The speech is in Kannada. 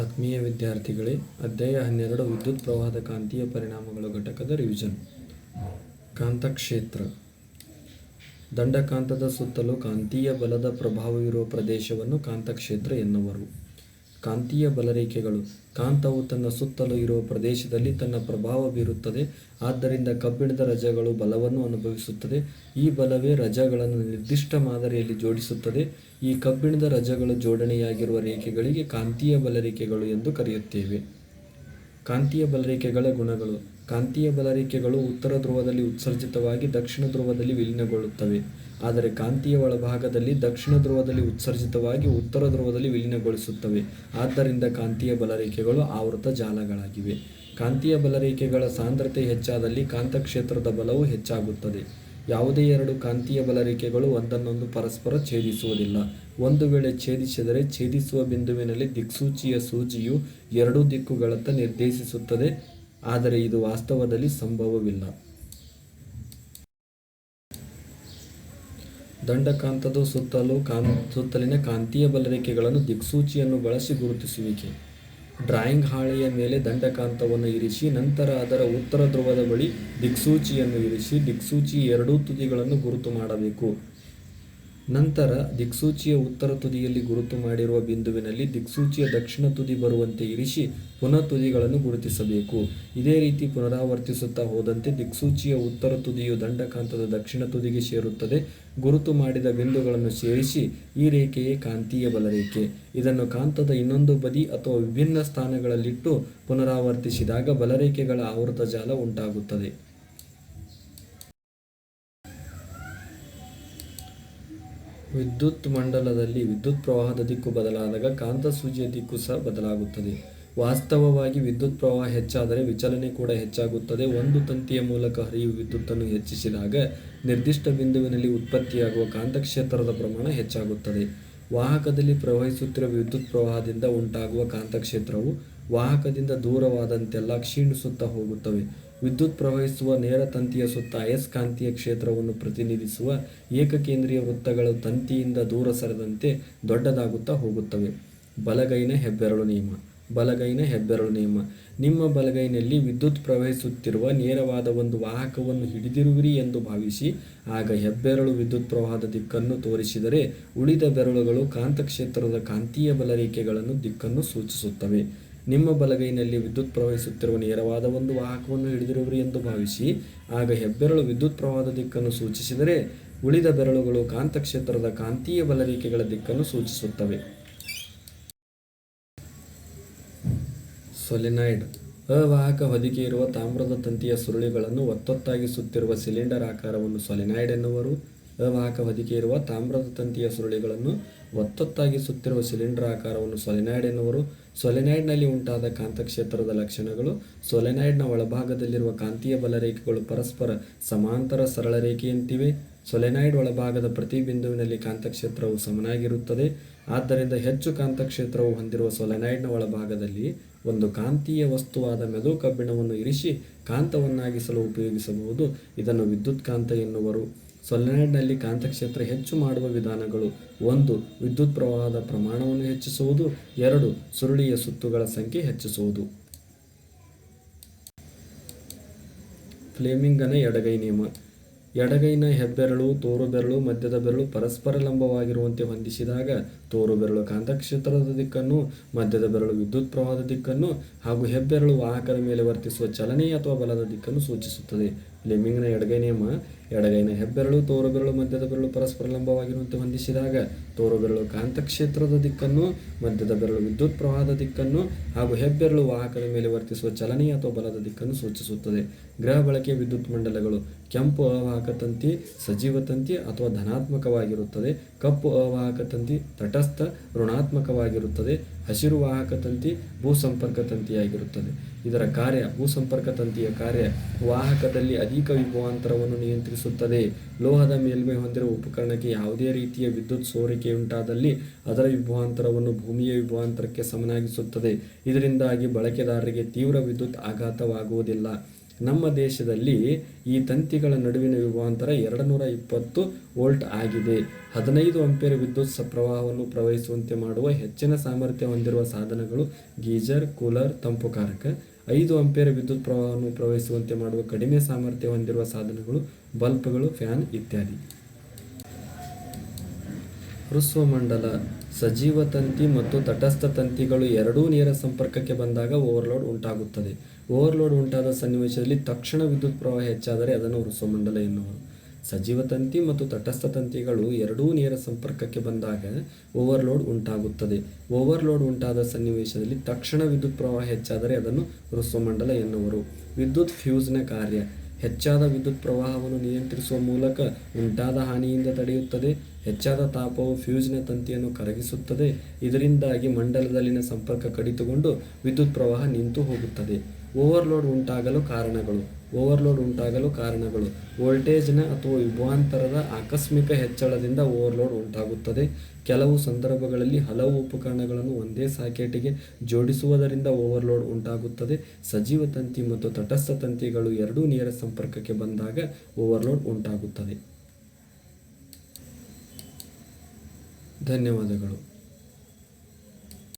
ಆತ್ಮೀಯ ವಿದ್ಯಾರ್ಥಿಗಳೇ, ಅಧ್ಯಾಯ ಹನ್ನೆರಡು, ವಿದ್ಯುತ್ ಪ್ರವಾಹದ ಕಾಂತೀಯ ಪರಿಣಾಮಗಳು ಘಟಕದ ರಿವಿಷನ್ ಕಾಂತಕ್ಷೇತ್ರ. ದಂಡಕಾಂತದ ಸುತ್ತಲೂ ಕಾಂತೀಯ ಬಲದ ಪ್ರಭಾವವಿರುವ ಪ್ರದೇಶವನ್ನು ಕಾಂತಕ್ಷೇತ್ರ ಎನ್ನುವರು. ಕಾಂತೀಯ ಬಲರೇಖೆಗಳು. ಕಾಂತವು ತನ್ನ ಸುತ್ತಲೂ ಇರುವ ಪ್ರದೇಶದಲ್ಲಿ ತನ್ನ ಪ್ರಭಾವ ಬೀರುತ್ತದೆ. ಆದ್ದರಿಂದ ಕಬ್ಬಿಣದ ರಜಗಳು ಬಲವನ್ನು ಅನುಭವಿಸುತ್ತದೆ. ಈ ಬಲವೇ ರಜಗಳನ್ನು ನಿರ್ದಿಷ್ಟ ಮಾದರಿಯಲ್ಲಿ ಜೋಡಿಸುತ್ತದೆ. ಈ ಕಬ್ಬಿಣದ ರಜಗಳು ಜೋಡಣೆಯಾಗಿರುವ ರೇಖೆಗಳಿಗೆ ಕಾಂತೀಯ ಬಲರೇಖೆಗಳು ಎಂದು ಕರೆಯುತ್ತೇವೆ. ಕಾಂತೀಯ ಬಲರೇಖೆಗಳ ಗುಣಗಳು. ಕಾಂತೀಯ ಬಲರೇಖೆಗಳು ಉತ್ತರ ಧ್ರುವದಲ್ಲಿ ಉತ್ಸರ್ಜಿತವಾಗಿ ದಕ್ಷಿಣ ಧ್ರುವದಲ್ಲಿ ವಿಲೀನಗೊಳ್ಳುತ್ತವೆ. ಆದರೆ ಕಾಂತೀಯ ಒಳಭಾಗದಲ್ಲಿ ದಕ್ಷಿಣ ಧ್ರುವದಲ್ಲಿ ಉತ್ಸರ್ಜಿತವಾಗಿ ಉತ್ತರ ಧ್ರುವದಲ್ಲಿ ವಿಲೀನಗೊಳಿಸುತ್ತವೆ. ಆದ್ದರಿಂದ ಕಾಂತೀಯ ಬಲರೇಖೆಗಳು ಆವೃತ ಜಾಲಗಳಾಗಿವೆ. ಕಾಂತೀಯ ಬಲರೇಖೆಗಳ ಸಾಂದ್ರತೆ ಹೆಚ್ಚಾದಲ್ಲಿ ಕಾಂತಕ್ಷೇತ್ರದ ಬಲವು ಹೆಚ್ಚಾಗುತ್ತದೆ. ಯಾವುದೇ ಎರಡು ಕಾಂತೀಯ ಬಲರೇಖೆಗಳು ಒಂದನ್ನೊಂದು ಪರಸ್ಪರ ಛೇದಿಸುವುದಿಲ್ಲ. ಒಂದು ವೇಳೆ ಛೇದಿಸಿದರೆ ಛೇದಿಸುವ ಬಿಂದುವಿನಲ್ಲಿ ದಿಕ್ಸೂಚಿಯ ಸೂಜಿಯು ಎರಡೂ ದಿಕ್ಕುಗಳತ್ತ ನಿರ್ದೇಶಿಸುತ್ತದೆ. ಆದರೆ ಇದು ವಾಸ್ತವದಲ್ಲಿ ಸಂಭವವಿಲ್ಲ. ದಂಡಕಾಂತದ ಸುತ್ತಲೂ ಕಾನ್, ಸುತ್ತಲಿನ ಕಾಂತೀಯ ಬಲರೇಖೆಗಳನ್ನು ದಿಕ್ಸೂಚಿಯನ್ನು ಬಳಸಿ ಗುರುತಿಸುವಿಕೆ. ಡ್ರಾಯಿಂಗ್ ಹಾಳೆಯ ಮೇಲೆ ದಂಡಕಾಂತವನ್ನು ಇರಿಸಿ, ನಂತರ ಅದರ ಉತ್ತರ ಧ್ರುವದ ಬಳಿ ದಿಕ್ಸೂಚಿಯನ್ನು ಇರಿಸಿ, ದಿಕ್ಸೂಚಿ ಎರಡೂ ತುದಿಗಳನ್ನು ಗುರುತು ಮಾಡಬೇಕು. ನಂತರ ದಿಕ್ಸೂಚಿಯ ಉತ್ತರ ತುದಿಯಲ್ಲಿ ಗುರುತು ಮಾಡಿರುವ ಬಿಂದುವಿನಲ್ಲಿ ದಿಕ್ಸೂಚಿಯ ದಕ್ಷಿಣ ತುದಿ ಬರುವಂತೆ ಇರಿಸಿ ಪುನಃ ತುದಿಗಳನ್ನು ಗುರುತಿಸಬೇಕು. ಇದೇ ರೀತಿ ಪುನರಾವರ್ತಿಸುತ್ತಾ ಹೋದಂತೆ ದಿಕ್ಸೂಚಿಯ ಉತ್ತರ ತುದಿಯು ದಂಡಕಾಂತದ ದಕ್ಷಿಣ ತುದಿಗೆ ಸೇರುತ್ತದೆ. ಗುರುತು ಮಾಡಿದ ಬಿಂದುಗಳನ್ನು ಸೇರಿಸಿ ಈ ರೇಖೆಯೇ ಕಾಂತೀಯ ಬಲರೇಖೆ. ಇದನ್ನು ಕಾಂತದ ಇನ್ನೊಂದು ಬದಿ ಅಥವಾ ವಿಭಿನ್ನ ಸ್ಥಾನಗಳಲ್ಲಿಟ್ಟು ಪುನರಾವರ್ತಿಸಿದಾಗ ಬಲರೇಖೆಗಳ ಆವೃತ ಜಾಲ ಉಂಟಾಗುತ್ತದೆ. ವಿದ್ಯುತ್ ಮಂಡಲದಲ್ಲಿ ವಿದ್ಯುತ್ ಪ್ರವಾಹದ ದಿಕ್ಕು ಬದಲಾದಾಗ ಕಾಂತ ಸೂಜಿಯ ದಿಕ್ಕು ಸಹ ಬದಲಾಗುತ್ತದೆ. ವಾಸ್ತವವಾಗಿ ವಿದ್ಯುತ್ ಪ್ರವಾಹ ಹೆಚ್ಚಾದರೆ ವಿಚಲನೆ ಕೂಡ ಹೆಚ್ಚಾಗುತ್ತದೆ. ಒಂದು ತಂತಿಯ ಮೂಲಕ ಹರಿಯುವ ವಿದ್ಯುತ್ತನ್ನು ಹೆಚ್ಚಿಸಿದಾಗ ನಿರ್ದಿಷ್ಟ ಬಿಂದುವಿನಲ್ಲಿ ಉತ್ಪತ್ತಿಯಾಗುವ ಕಾಂತಕ್ಷೇತ್ರದ ಪ್ರಮಾಣ ಹೆಚ್ಚಾಗುತ್ತದೆ. ವಾಹಕದಲ್ಲಿ ಪ್ರವಹಿಸುತ್ತಿರುವ ವಿದ್ಯುತ್ ಪ್ರವಾಹದಿಂದ ಉಂಟಾಗುವ ಕಾಂತಕ್ಷೇತ್ರವು ವಾಹಕದಿಂದ ದೂರವಾದಂತೆಲ್ಲ ಕ್ಷೀಣಿಸುತ್ತಾ ಹೋಗುತ್ತವೆ. ವಿದ್ಯುತ್ ಪ್ರವಹಿಸುವ ನೇರ ತಂತಿಯ ಸುತ್ತ ಅಯಸ್ಕಾಂತೀಯ ಕ್ಷೇತ್ರವನ್ನು ಪ್ರತಿನಿಧಿಸುವ ಏಕಕೇಂದ್ರೀಯ ವೃತ್ತಗಳು ತಂತಿಯಿಂದ ದೂರ ಸರಿದಂತೆ ದೊಡ್ಡದಾಗುತ್ತಾ ಹೋಗುತ್ತವೆ. ಬಲಗೈನ ಹೆಬ್ಬೆರಳು ನಿಯಮ. ಬಲಗೈನ ಹೆಬ್ಬೆರಳು ನಿಯಮ. ನಿಮ್ಮ ಬಲಗೈನಲ್ಲಿ ವಿದ್ಯುತ್ ಪ್ರವಹಿಸುತ್ತಿರುವ ನೇರವಾದ ಒಂದು ವಾಹಕವನ್ನು ಹಿಡಿದಿರುವಿರಿ ಎಂದು ಭಾವಿಸಿ, ಆಗ ಹೆಬ್ಬೆರಳು ವಿದ್ಯುತ್ ಪ್ರವಾಹದ ದಿಕ್ಕನ್ನು ತೋರಿಸಿದರೆ ಉಳಿದ ಬೆರಳುಗಳು ಕಾಂತಕ್ಷೇತ್ರದ ಕಾಂತೀಯ ಬಲರೇಖೆಗಳನ್ನು ದಿಕ್ಕನ್ನು ಸೂಚಿಸುತ್ತವೆ. ನಿಮ್ಮ ಬಲಗೈನಲ್ಲಿ ವಿದ್ಯುತ್ ಪ್ರವಹಿಸುತ್ತಿರುವ ನೇರವಾದ ಒಂದು ವಾಹಕವನ್ನು ಹಿಡಿದಿರುವಿರಿ ಎಂದು ಭಾವಿಸಿ, ಆಗ ಹೆಬ್ಬೆರಳು ವಿದ್ಯುತ್ ಪ್ರವಾಹದ ದಿಕ್ಕನ್ನು ಸೂಚಿಸಿದರೆ ಉಳಿದ ಬೆರಳುಗಳು ಕಾಂತಕ್ಷೇತ್ರದ ಕಾಂತೀಯ ಬಲರೇಖೆಗಳ ದಿಕ್ಕನ್ನು ಸೂಚಿಸುತ್ತವೆ. ಸೊಲೆನಾಯ್ಡ್ ಅವಾಹಕ ಹೊದಿಕೆ ಇರುವ ತಾಮ್ರದ ತಂತಿಯ ಸುರುಳಿಗಳನ್ನು ಒತ್ತೊತ್ತಾಗಿ ಸುತ್ತಿರುವ ಸಿಲಿಂಡರ್ ಆಕಾರವನ್ನು ಸೊಲೆನಾಯ್ಡ್ ಎನ್ನುವರು. ಅವಾಹಕ ಹೊದಿಕೆ ಇರುವ ತಾಮ್ರದ ತಂತಿಯ ಸುರುಳಿಗಳನ್ನು ಒತ್ತೊತ್ತಾಗಿ ಸುತ್ತಿರುವ ಸಿಲಿಂಡರ್ ಆಕಾರವನ್ನು ಸೊಲೆನಾಯ್ಡ್ ಎನ್ನುವರು. ಸೊಲೆನಾಯ್ಡ್ನಲ್ಲಿ ಉಂಟಾದ ಕಾಂತಕ್ಷೇತ್ರದ ಲಕ್ಷಣಗಳು, ಸೊಲೆನಾಯ್ಡ್ನ ಒಳಭಾಗದಲ್ಲಿರುವ ಕಾಂತೀಯ ಬಲರೇಖೆಗಳು ಪರಸ್ಪರ ಸಮಾಂತರ ಸರಳ ರೇಖೆಯಂತಿವೆ. ಸೊಲೆನಾಯ್ಡ್ ಒಳಭಾಗದ ಪ್ರತಿ ಬಿಂದುವಿನಲ್ಲಿ ಕಾಂತಕ್ಷೇತ್ರವು ಸಮನಾಗಿರುತ್ತದೆ. ಆದ್ದರಿಂದ ಹೆಚ್ಚು ಕಾಂತಕ್ಷೇತ್ರವು ಹೊಂದಿರುವ ಸೊಲೆನಾಯ್ಡ್ನ ಒಳಭಾಗದಲ್ಲಿ ಒಂದು ಕಾಂತೀಯ ವಸ್ತುವಾದ ಮೆದು ಕಬ್ಬಿಣವನ್ನು ಇರಿಸಿ ಕಾಂತವನ್ನಾಗಿಸಲು ಉಪಯೋಗಿಸಬಹುದು. ಇದನ್ನು ವಿದ್ಯುತ್ ಕಾಂತ ಎನ್ನುವರು. ಸೊಲೆನಾಯ್ಡ್ನಲ್ಲಿ ಕಾಂತಕ್ಷೇತ್ರ ಹೆಚ್ಚು ಮಾಡುವ ವಿಧಾನಗಳು ಒಂದು, ವಿದ್ಯುತ್ ಪ್ರವಾಹದ ಪ್ರಮಾಣವನ್ನು ಹೆಚ್ಚಿಸುವುದು, ಎರಡು, ಸುರುಳಿಯ ಸುತ್ತುಗಳ ಸಂಖ್ಯೆ ಹೆಚ್ಚಿಸುವುದು. ಫ್ಲೇಮಿಂಗನ ಎಡಗೈ ನಿಯಮ. ಎಡಗೈನ ಹೆಬ್ಬೆರಳು ತೋರು ಬೆರಳು ಮಧ್ಯದ ಬೆರಳು ಪರಸ್ಪರ ಲಂಬವಾಗಿರುವಂತೆ ಹೊಂದಿಸಿದಾಗ ತೋರು ಬೆರಳು ಕಾಂತಕ್ಷೇತ್ರದ ದಿಕ್ಕನ್ನು, ಮಧ್ಯದ ಬೆರಳು ವಿದ್ಯುತ್ ಪ್ರವಾಹದ ದಿಕ್ಕನ್ನು ಹಾಗೂ ಹೆಬ್ಬೆರಳು ವಾಹಕರ ಮೇಲೆ ವರ್ತಿಸುವ ಚಲನೆ ಅಥವಾ ಬಲದ ದಿಕ್ಕನ್ನು ಸೂಚಿಸುತ್ತದೆ. ಲೆಮಿಂಗ್ನ ಎಡಗೈ ನಿಯಮ ಎಡಗೈನ ಹೆಬ್ಬೆರಳು ತೋರು ಬೆರಳು ಮಧ್ಯದ ಬೆರಳು ಪರಸ್ಪರ ಲಂಬವಾಗಿರುವಂತೆ ಹೊಂದಿಸಿದಾಗ ತೋರು ಬೆರಳು ಕಾಂತಕ್ಷೇತ್ರದ ದಿಕ್ಕನ್ನು, ಮಧ್ಯದ ಬೆರಳು ವಿದ್ಯುತ್ ಪ್ರವಾಹದ ದಿಕ್ಕನ್ನು ಹಾಗೂ ಹೆಬ್ಬೆರಳು ವಾಹಕದ ಮೇಲೆ ವರ್ತಿಸುವ ಚಲನೆ ಅಥವಾ ಬಲದ ದಿಕ್ಕನ್ನು ಸೂಚಿಸುತ್ತದೆ. ಗ್ರಹ ಬಳಕೆ ವಿದ್ಯುತ್ ಮಂಡಲಗಳು ಕೆಂಪು ಅವಾಹಕ ತಂತಿ, ಸಜೀವ ತಂತಿ ಅಥವಾ ಧನಾತ್ಮಕವಾಗಿರುತ್ತದೆ. ಕಪ್ಪು ಅವಾಹಕ ತಂತಿ ತಟಸ್ಥ ಋಣಾತ್ಮಕವಾಗಿರುತ್ತದೆ, ಹಸಿರು ವಾಹಕ ತಂತಿ ಭೂಸಂಪರ್ಕ ತಂತಿಯಾಗಿರುತ್ತದೆ. ಇದರ ಕಾರ್ಯ ಭೂಸಂಪರ್ಕ ತಂತಿಯ ಕಾರ್ಯ ವಾಹಕದಲ್ಲಿ ಅಧಿಕ ವಿಭವಾಂತರವನ್ನು ನಿಯಂತ್ರಿಸುತ್ತದೆ. ಲೋಹದ ಮೇಲ್ಮೈ ಹೊಂದಿರುವ ಉಪಕರಣಕ್ಕೆ ಯಾವುದೇ ರೀತಿಯ ವಿದ್ಯುತ್ ಸೋರಿಕೆಯುಂಟಾದಲ್ಲಿ ಅದರ ವಿಭವಾಂತರವನ್ನು ಭೂಮಿಯ ವಿಭವಾಂತರಕ್ಕೆ ಸಮನಾಗಿಸುತ್ತದೆ. ಇದರಿಂದಾಗಿ ಬಳಕೆದಾರರಿಗೆ ತೀವ್ರ ವಿದ್ಯುತ್ ಆಘಾತವಾಗುವುದಿಲ್ಲ. ನಮ್ಮ ದೇಶದಲ್ಲಿ ಈ ತಂತಿಗಳ ನಡುವಿನ ವಿಭವಾಂತರ ಎರಡು ನೂರ ಇಪ್ಪತ್ತು ವೋಲ್ಟ್ ಆಗಿದೆ. ಹದಿನೈದು ಅಂಪೇರ್ ವಿದ್ಯುತ್ ಪ್ರವಾಹವನ್ನು ಪ್ರವಹಿಸುವಂತೆ ಮಾಡುವ ಹೆಚ್ಚಿನ ಸಾಮರ್ಥ್ಯ ಹೊಂದಿರುವ ಸಾಧನಗಳು ಗೀಜರ್, ಕೂಲರ್, ತಂಪು ಕಾರಕ, ಐದು ಅಂಪೇರ್ ವಿದ್ಯುತ್ ಪ್ರವಾಹವನ್ನು ಪ್ರವಹಿಸುವಂತೆ ಮಾಡುವ ಕಡಿಮೆ ಸಾಮರ್ಥ್ಯ ಹೊಂದಿರುವ ಸಾಧನಗಳು ಬಲ್ಬ್ಗಳು ಫ್ಯಾನ್ ಇತ್ಯಾದಿ. ಹೃಸ್ವಮಂಡಲ ಸಜೀವ ತಂತಿ ಮತ್ತು ತಟಸ್ಥ ತಂತಿಗಳು ಎರಡೂ ನೇರ ಸಂಪರ್ಕಕ್ಕೆ ಬಂದಾಗ ಓವರ್ಲೋಡ್ ಉಂಟಾಗುತ್ತದೆ. ಓವರ್ಲೋಡ್ ಉಂಟಾದ ಸನ್ನಿವೇಶದಲ್ಲಿ ತಕ್ಷಣ ವಿದ್ಯುತ್ ಪ್ರವಾಹ ಹೆಚ್ಚಾದರೆ ಅದನ್ನು ಹೃಸ್ವಮಂಡಲ ಎನ್ನುವರು. ಸಜೀವ ತಂತಿ ಮತ್ತು ತಟಸ್ಥ ತಂತಿಗಳು ಎರಡೂ ನೇರ ಸಂಪರ್ಕಕ್ಕೆ ಬಂದಾಗ ಓವರ್ಲೋಡ್ ಉಂಟಾಗುತ್ತದೆ. ಓವರ್ಲೋಡ್ ಉಂಟಾದ ಸನ್ನಿವೇಶದಲ್ಲಿ ತಕ್ಷಣ ವಿದ್ಯುತ್ ಪ್ರವಾಹ ಹೆಚ್ಚಾದರೆ ಅದನ್ನು ವೃಸ್ವಮಂಡಲ ಎನ್ನುವರು. ವಿದ್ಯುತ್ ಫ್ಯೂಸ್ನ ಕಾರ್ಯ. ಹೆಚ್ಚಾದ ವಿದ್ಯುತ್ ಪ್ರವಾಹವನ್ನು ನಿಯಂತ್ರಿಸುವ ಮೂಲಕ ಉಂಟಾದ ಹಾನಿಯಿಂದ ತಡೆಯುತ್ತದೆ. ಹೆಚ್ಚಾದ ತಾಪವು ಫ್ಯೂಸ್ನ ತಂತಿಯನ್ನು ಕರಗಿಸುತ್ತದೆ. ಇದರಿಂದಾಗಿ ಮಂಡಲದಲ್ಲಿನ ಸಂಪರ್ಕ ಕಡಿತಗೊಂಡು ವಿದ್ಯುತ್ ಪ್ರವಾಹ ನಿಂತು ಹೋಗುತ್ತದೆ. ಓವರ್ಲೋಡ್ ಉಂಟಾಗಲು ಕಾರಣಗಳು. ಓವರ್ಲೋಡ್ ಉಂಟಾಗಲು ಕಾರಣಗಳು. ವೋಲ್ಟೇಜ್ನ ಅಥವಾ ವಿಭಾಂತರದ ಆಕಸ್ಮಿಕ ಹೆಚ್ಚಳದಿಂದ ಓವರ್ಲೋಡ್ ಉಂಟಾಗುತ್ತದೆ. ಕೆಲವು ಸಂದರ್ಭಗಳಲ್ಲಿ ಹಲವು ಉಪಕರಣಗಳನ್ನು ಒಂದೇ ಸಾಕೆಟಿಗೆ ಜೋಡಿಸುವುದರಿಂದ ಓವರ್ಲೋಡ್ ಉಂಟಾಗುತ್ತದೆ. ಸಜೀವ ತಂತಿ ಮತ್ತು ತಟಸ್ಥ ತಂತಿಗಳು ಎರಡೂ ನೇರ ಸಂಪರ್ಕಕ್ಕೆ ಬಂದಾಗ ಓವರ್ಲೋಡ್ ಉಂಟಾಗುತ್ತದೆ. ಧನ್ಯವಾದಗಳು.